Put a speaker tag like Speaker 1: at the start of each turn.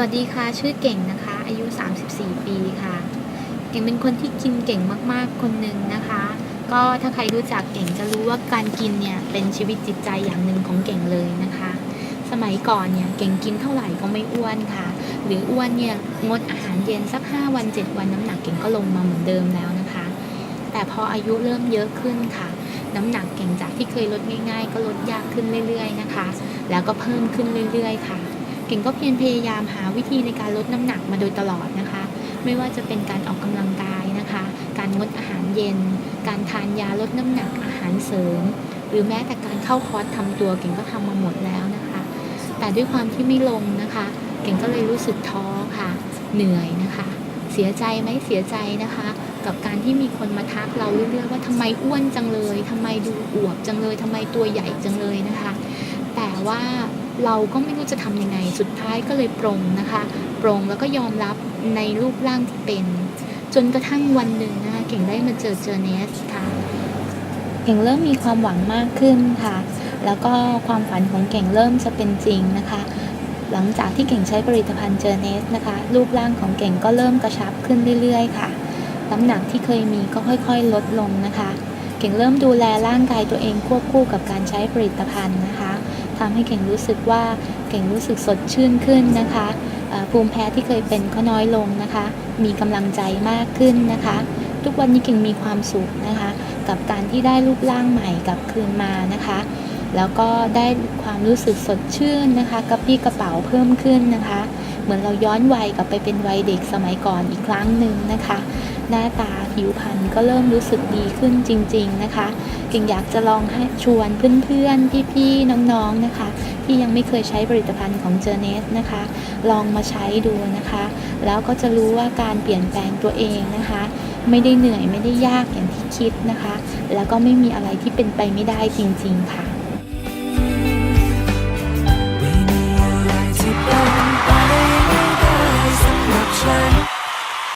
Speaker 1: วัสดีค่ะ ชื่อเก่งนะคะ อายุ 34 ปีค่ะ เก่งเป็นคนที่กินเก่งมากๆ คนหนึ่งนะคะ ก็ถ้าใครรู้จักเก่งจะรู้ว่าการกินเนี่ยเป็นชีวิตจิตใจอย่างหนึ่งของเก่งเลยนะคะ สมัยก่อนเนี่ยเก่งกินเท่าไหร่ก็ไม่อ้วนค่ะ หรืออ้วนเนี่ยงดอาหารเย็นสัก 5 วัน 7 วันน้ำหนักเก่งก็ลงมาเหมือนเดิมแล้วนะคะ แต่พออายุเริ่มเยอะขึ้นค่ะ น้ำหนักเก่งจากที่เคยลดง่าย ๆ ก็ลดยากขึ้นเรื่อย ๆ นะคะ แล้วก็เพิ่มขึ้นเรื่อย ๆ ค่ะ เก่งก็เพียรพยายามหาวิธีในการลดน้ำหนักมาโดยตลอดนะคะ ไม่ว่าจะเป็นการออกกำลังกายนะคะ การงดอาหารเย็น การทานยาลดน้ำหนักอาหารเสริม หรือแม้แต่การเข้าคอร์สทำตัวเก่งก็ทำมาหมดแล้วนะคะ แต่ด้วยความที่ไม่ลงนะคะ เก่งก็เลยรู้สึกท้อค่ะ เหนื่อยนะคะ เสียใจไหมเสียใจนะคะ กับการที่มีคนมาทักเราเรื่อยๆว่าทำไมอ้วนจังเลยทำไมดูอวบจังเลยทำไมตัวใหญ่จังเลยนะคะ แต่ว่าเราก็ไม่รู้จะทำยังไงสุดท้ายก็เลยปรงนะคะปรงแล้วก็ยอมรับในรูปร่างที่เป็น จนกระทั่งวันหนึ่งนะคะเก่งได้มาเจอเจอเนสค่ะเก่งเริ่มมีความหวังมากขึ้นค่ะ แล้วก็ความฝันของเก่งเริ่มจะเป็นจริงนะคะ หลังจากที่เก่งใช้ผลิตภัณฑ์เจอเนสนะคะ รูปร่างของเก่งก็เริ่มกระชับขึ้นเรื่อยๆ ค่ะน้ำหนักที่เคยมีก็ค่อยๆ ลดลงนะคะ เก่งเริ่มดูแลร่างกายตัวเองควบคู่กับการใช้ผลิตภัณฑ์นะคะ ทำให้เก่งรู้สึกว่าเก่งรู้สึกสดชื่นขึ้นนะคะภูมิแพ้ที่เคยเป็นก็น้อยลงนะคะ มีกำลังใจมากขึ้นนะคะ ทุกวันนี้เก่งมีความสุขนะคะ กับการที่ได้รูปร่างใหม่กลับคืนมานะคะ แล้วก็ได้ความรู้สึกสดชื่นนะคะกระปี้กระเป๋าเพิ่มขึ้นนะคะ มือนเราย้อนวัยกลับไปเป็นวัยเด็กสมัยก่อนอีกครั้งหนึ่งนะคะ หน้าตาผิวพรรณก็เริ่มรู้สึกดีขึ้นจริง ๆนะคะเก่งอยากจะลองชวนเพื่อนๆพี่ๆน้องๆนะคะ ที่ยังไม่เคยใช้ผลิตภัณฑ์ของเจอเนสนะคะ ลองมาใช้ดูนะคะ แล้วก็จะรู้ว่าการเปลี่ยนแปลงตัวเองนะคะ ไม่ได้เหนื่อยไม่ได้ยากอย่างที่คิดนะคะ แล้วก็ไม่มีอะไรที่เป็นไปไม่ได้จริง ๆค่ะ